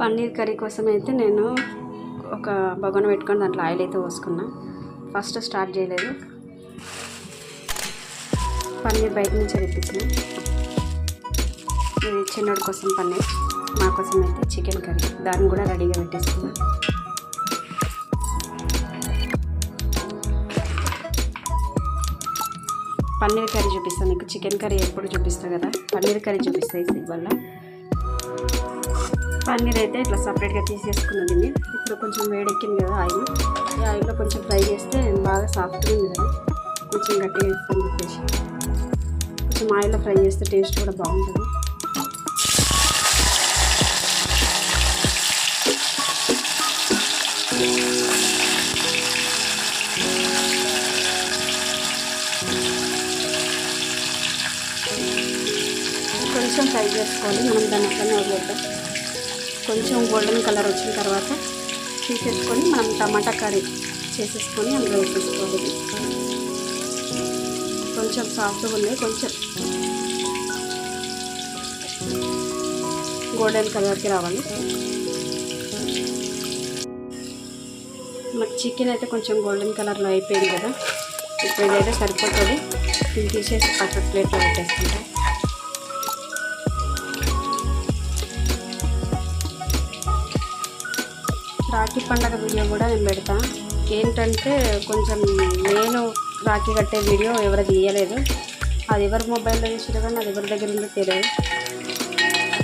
Paneer curry కోసం అయితే నేను ఒక బగోన పెట్టుకొని దాంట్లో ఆయిల్ అయితే పోసుకున్నా. ఫస్ట్ స్టార్ట్ చేయలేదు. పన్నీర్ బయట నుంచి తెప్పించిన. ఇది చిన్నోడి కోసం పన్నీర్ మా కోసం అయితే చికెన్ కర్రీ. దాన్ని కూడా రెడీగా పెట్టేసుకున్నా. పన్నీర్ కర్రీ చూపిస్తాను మీకు చికెన్ కర్రీ ఎప్పుడు చూపిస్తా కదా? పన్నీర్ కర్రీ చూపిస్తాయి వల్ల పన్నీర్ అయితే ఇట్లా సపరేట్గా తీసేసుకున్నది ఇప్పుడు కొంచెం వేడెక్కింది కదా ఆయిల్. ఈ ఆయిల్లో కొంచెం ఫ్రై చేస్తే బాగా సాఫ్ట్గా ఉంది కదా కొంచెం గట్టిగా వేసుకొని చెప్పేసి. కొంచెం ఆయిల్లో ఫ్రై చేస్తే టేస్ట్ కూడా బాగుంటుంది. కొంచెం ఫ్రై చేసుకోవాలి. మనం దాన్ని అట్లనే వదిలేద్దాం. కొంచెం గోల్డెన్ కలర్ వచ్చిన తర్వాత తీసేసుకొని మనం టమాటా కర్రీ చేసేసుకొని అందులో వేసేసుకోవాలి. కొంచెం సాఫ్ట్గా ఉంది కొంచెం గోల్డెన్ కలర్కి రావాలి. మరి చికెన్ అయితే కొంచెం గోల్డెన్ కలర్లో అయిపోయింది కదా ఇప్పుడు ఇదైతే సరిపోతుంది. దీన్ని తీసేసి పక్క ప్లేట్లో పెట్టేసుకుంటాం. రాఖీ పండగ వీడియో కూడా నేను పెడతా. ఏంటంటే కొంచెం నేను రాఖీ కట్టే వీడియో ఎవరు తీయలేదు. అది ఎవరి మొబైల్లో తీసారు కానీ అది ఎవరి దగ్గర ఉందో తెలియదు.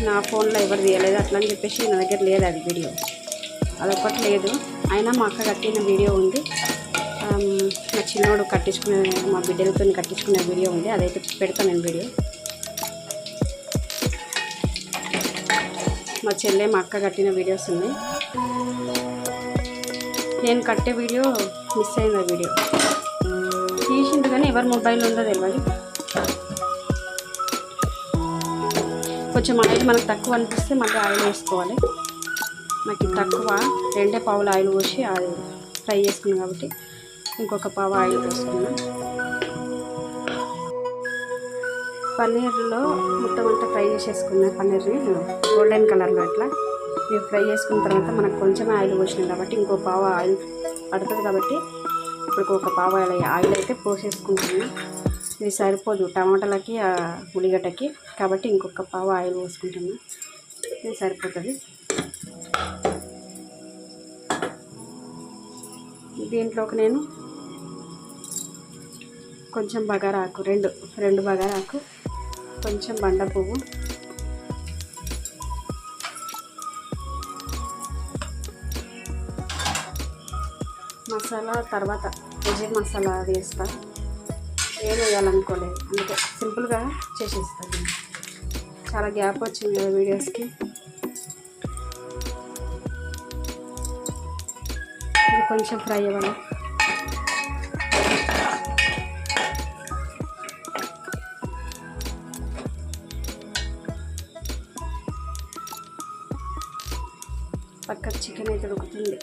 నా ఫోన్లో ఎవరు తీయలేదు. అట్లా అని చెప్పేసి నా దగ్గర లేదు అది వీడియో. అదొకటి లేదు. అయినా మా అక్క కట్టిన వీడియో ఉంది. మా చిన్నోడు కట్టించుకునే మా బిడ్డలతో కట్టించుకునే వీడియో ఉంది. అదైతే పెడతాను నేను వీడియో. మా చెల్లె మా అక్క కట్టిన వీడియోస్ ఉన్నాయి. నేను కట్టే వీడియో మిస్ అయింది ఆ వీడియో తీసిండు కానీ ఎవరి మొబైల్ ఉందో తెలియదు కొంచెం ఆయిల్ మనకు తక్కువ అనిపిస్తే మళ్ళీ ఆయిల్ వేసుకోవాలి. నాకు తక్కువ రెండే పావులు ఆయిల్ పోసి అది ఫ్రై చేసుకున్నాను కాబట్టి ఇంకొక పావు ఆయిల్ వేసుకున్నాను పన్నీర్లో మొత్తం అంతా ఫ్రై చేసేసుకున్న పన్నీర్ని. గోల్డెన్ కలర్లో ఇట్లా మీరు ఫ్రై చేసుకున్న తర్వాత మనకు కొంచెం ఆయిల్ పోసినాం కాబట్టి ఇంకో పావు ఆయిల్ పడుతుంది కాబట్టి ఇప్పుడు ఒక పావు ఆయిల్ ఆయిల్ అయితే పోసేసుకుంటున్నా. ఇది సరిపోదు టమాటాలకి ఆ ఉల్లిగడ్డకి కాబట్టి ఇంకొక పావు ఆయిల్ పోసుకుంటాను ఇది సరిపోతుంది. దీంట్లోకి నేను కొంచెం బగారా ఆకు రెండు రెండు బగారాకు కొంచెం బండ పువ్వు. మసాలా తర్వాత వెజ్ మసాలా వేస్తా. ఏం వేయాలనుకోలేదు అందుకే సింపుల్గా చేసేస్తాను చాలా గ్యాప్ వచ్చింది కదా వీడియోస్కి. ఇది కొంచెం ఫ్రై అవ్వాలి. పక్క ఉడుకుతుంది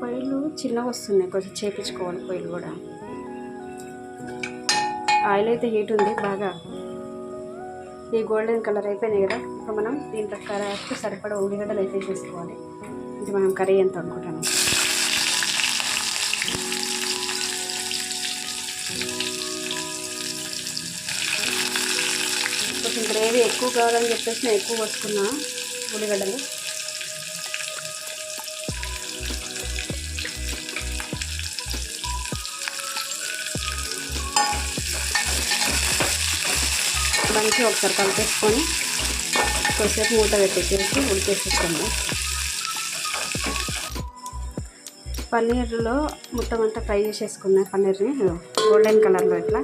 పొయ్యిలు చిన్నగా వస్తున్నాయి కొంచెం చేపించుకోవాలి పొయ్యిలు కూడా. ఆయిల్ అయితే హీట్ ఉంది బాగా. ఈ గోల్డెన్ కలర్ అయిపోయినాయి కదా ఇప్పుడు మనం దీంట్లో కరెక్ట్ సరిపడా ఉల్లిగడ్డలు అయితే చేసుకోవాలి ఇది మనం కర్రీ ఎంత అనుకుంటాను కొంచెం గ్రేవీ ఎక్కువ కావాలని చెప్పేసి నేను ఎక్కువ వస్తున్నా ఉల్లిగడ్డలు. మంచిగా ఒకసారి కలిపేసుకొని కొద్దిసేపు మూత పెట్టేసేసి ఉడికేసేసుకోండి పన్నీర్లో మొత్తం అంతా ఫ్రై చేసేసుకున్నాను పన్నీర్ని. గోల్డెన్ కలర్లో ఇట్లా.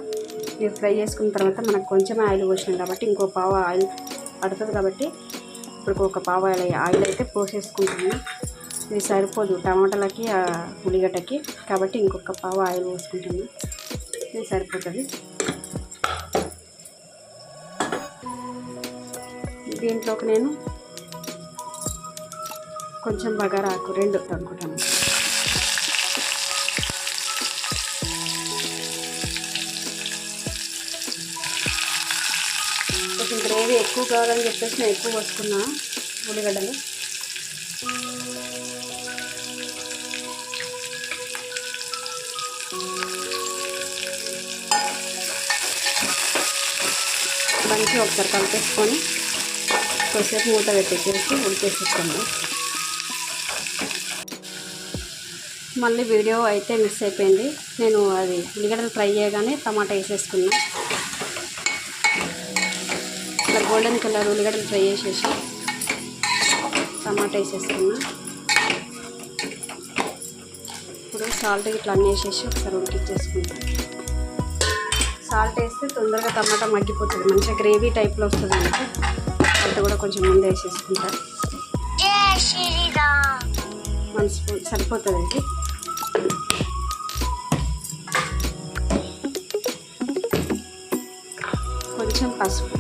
ఇది ఫ్రై చేసుకున్న తర్వాత మనకు కొంచెం ఆయిల్ పోసినాం కాబట్టి ఇంకో పావు ఆయిల్ పడుతుంది కాబట్టి ఇప్పుడు ఒక పావు ఆయిల్ ఆయిల్ అయితే పోసేసుకుంటున్నాను ఇది సరిపోదు టమాటాలకి ఆ ఉల్లిగడ్డకి కాబట్టి ఇంకొక పావు ఆయిల్ పోసుకుంటాము ఇది సరిపోతుంది. దీంట్లోకి నేను కొంచెం బగారా ఆకు రెండు అనుకుంటాను. గ్రేవీ ఎక్కువ కావాలని చెప్పేసి నేను ఎక్కువ వస్తున్నా ఉల్లిగడ్డలు. మంచిగా ఒకసారి కలిపేసుకొని కొద్దిసేపు మూత పెట్టేసేసి ఉడికేసేసుకోండి మళ్ళీ వీడియో అయితే మిస్ అయిపోయింది. నేను అది ఉల్లిగడ్డలు ఫ్రై చేయగానే టమాటా వేసేసుకున్నాను ఇట్లా గోల్డెన్ కలర్ ఉల్లిగడ్డలు ఫ్రై చేసేసి టమాటా వేసేసుకున్నా ఇప్పుడు సాల్ట్ ఇట్లా అన్నీ వేసేసి ఒకసారి ఉడికిచ్చేసుకుంటాం. సాల్ట్ వేస్తే తొందరగా టమాటా మగ్గిపోతుంది. మంచిగా గ్రేవీ టైప్లో వస్తుంది మనకి సాల్ట్ కూడా కొంచెం ముందు వేసేసుకుంటా. వన్ స్పూన్ సరిపోతుంది ఇది. కొంచెం పసుపు.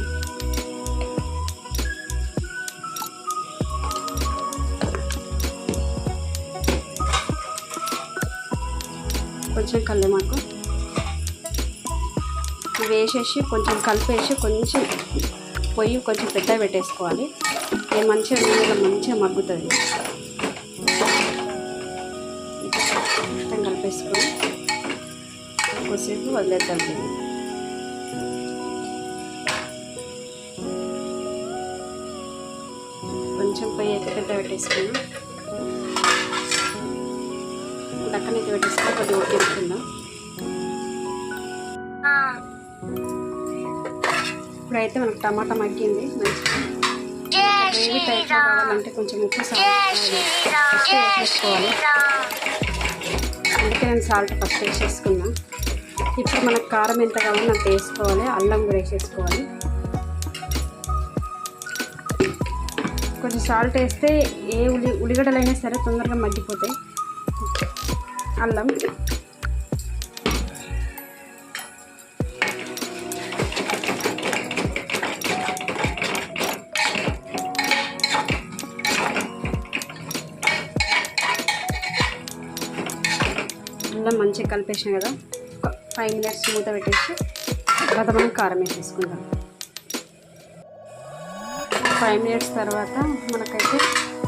కొంచెం కల్లెమాకు వేసేసి కొంచెం కలిపేసి కొంచెం పొయ్యి కొంచెం పెద్ద పెట్టేసుకోవాలి. ఇది మంచిగా నీళ్ళలో మంచిగా మగ్గుతుంది. మొత్తం కలిపేసుకొని కొద్దిసేపు వదిలేద్దాం దీన్ని. కొంచెం పొయ్యి అయితే పెద్ద పెట్టేసుకున్నాం. దక్కనైతే పెట్టేసుకొని కొద్దిగా ఉడికించుకుందాం. ఇప్పుడైతే మనకు టమాటా మగ్గింది. మంచిగా గ్రేవీ కావాలంటే కొంచెం ఉప్పు సాల్ట్ ఫస్ట్ వేసేసుకోవాలి. అందుకే నేను సాల్ట్ ఫస్ట్ వేసేసుకున్నా ఇప్పుడు మనకు కారం ఎంత కావాలో అంత వేసుకోవాలి. అల్లం కూడా వేసేసుకోవాలి. కొంచెం సాల్ట్ వేస్తే ఏ ఉల్లి ఉల్లిగడ్డలైనా సరే తొందరగా మగ్గిపోతాయి. అల్లం అల్లం మంచిగా కలిపేసాం కదా ఒక ఫైవ్ మినిట్స్ మూత పెట్టేసి తర్వాత మనం కారం వేసేసుకుందాం. ఫైవ్ మినిట్స్ తర్వాత మనకైతే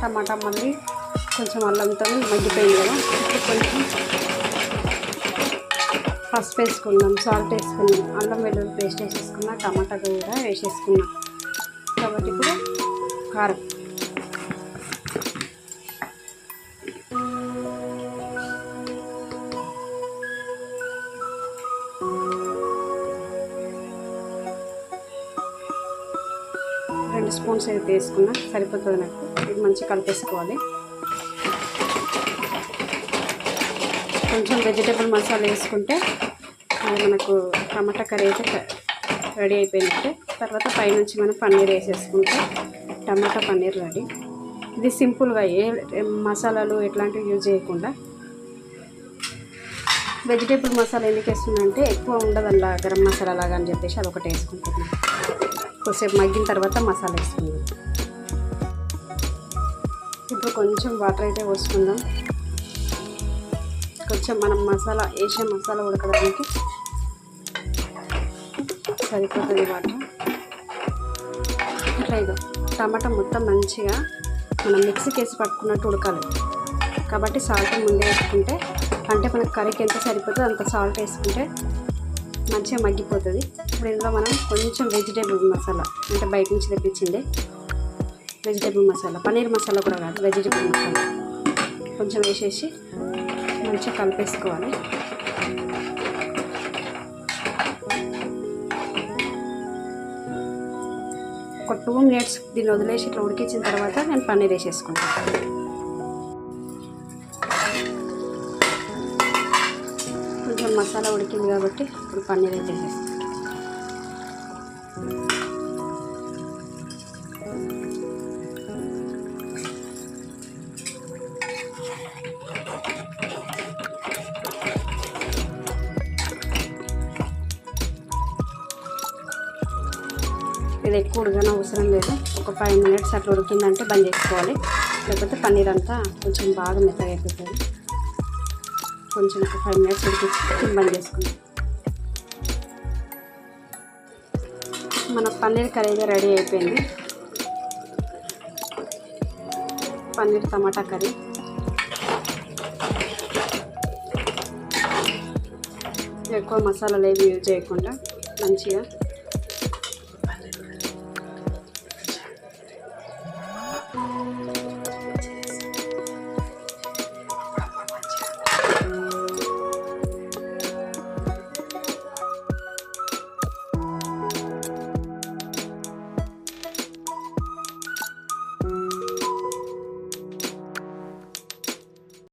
టమాటా మళ్ళీ కొంచెం అల్లంతో మగ్గిపోయింది కదా. ఇప్పుడు కొంచెం పసుపు వేసుకుందాం సాల్ట్ వేసుకుందాం అల్లం వెల్లుల్లి పేస్ట్ వేసేసుకున్నా టమాటా కూడా వేసేసుకున్నాం. కాబట్టి ఇప్పుడు కారం. రెండు స్పూన్స్ అయితే వేసుకున్నా సరిపోతుంది నాకు. ఇది మంచిగా కలిపేసుకోవాలి. కొంచెం వెజిటేబుల్ మసాలా వేసుకుంటే అది మనకు టమాటా కర్రీ అయితే రెడీ అయిపోయినట్టే. తర్వాత పైనుంచి మనం పన్నీర్ వేసేసుకుంటే టమాటా పన్నీర్ రెడీ ఇది సింపుల్గా ఏ మసాలాలు ఎట్లాంటివి యూజ్ చేయకుండా. వెజిటేబుల్ మసాలా ఎందుకు వేస్తుందంటే ఎక్కువ ఉండదు అలా గరం మసాలా లాగా అని చెప్పేసి అది ఒకటి వేసుకుంటుంది కొద్దిసేపు మగ్గిన తర్వాత మసాలా వేసుకుందాం. ఇప్పుడు కొంచెం వాటర్ అయితే పోసుకుందాం. కొంచెం మనం మసాలా వేసే మసాలా ఉడకడానికి సరిపోతుంది వాటర్ ఇట్లా ఇదో టమాటా మొత్తం మంచిగా మనం మిక్సీకి వేసి పట్టుకున్నట్టు ఉడకాలి. కాబట్టి సాల్ట్ ముందే వేసుకుంటే అంటే మనకు కర్రీకి ఎంత సరిపోతుందో అంత సాల్ట్ వేసుకుంటే మంచిగా మగ్గిపోతుంది. ఇప్పుడు ఇందులో మనం కొంచెం వెజిటేబుల్ మసాలా అంటే బయట నుంచి తెప్పించింది వెజిటేబుల్ మసాలా పన్నీర్ మసాలా కూడా కాదు వెజిటేబుల్ మసాలా. కొంచెం వేసేసి మంచిగా కలిపేసుకోవాలి. ఒక టూ మినిట్స్ దీన్ని వదిలేసి ఇట్లా ఉడికించిన తర్వాత నేను పన్నీర్ వేసేసుకుంటాను కొంచెం మసాలా ఉడికింది కాబట్టి ఇప్పుడు పన్నీర్ అయితే వేసేస్తాను ఇది ఎక్కువ ఉడకన అవసరం లేదు. ఒక ఫైవ్ మినిట్స్ అట్లా ఉడికిందంటే బంద్ చేసుకోవాలి. లేకపోతే పన్నీర్ అంతా కొంచెం బాగా మెత్తగా అయిపోతుంది. కొంచెం ఒక ఫైవ్ మినిట్స్ ఉడికించి బంద్ చేసుకుందాం. మన పన్నీర్ కర్రీ రెడీ అయిపోయింది. Paneer tomato curry. ఎక్కువ మసాలాలు ఏవి యూజ్ చేయకుండా మంచిగా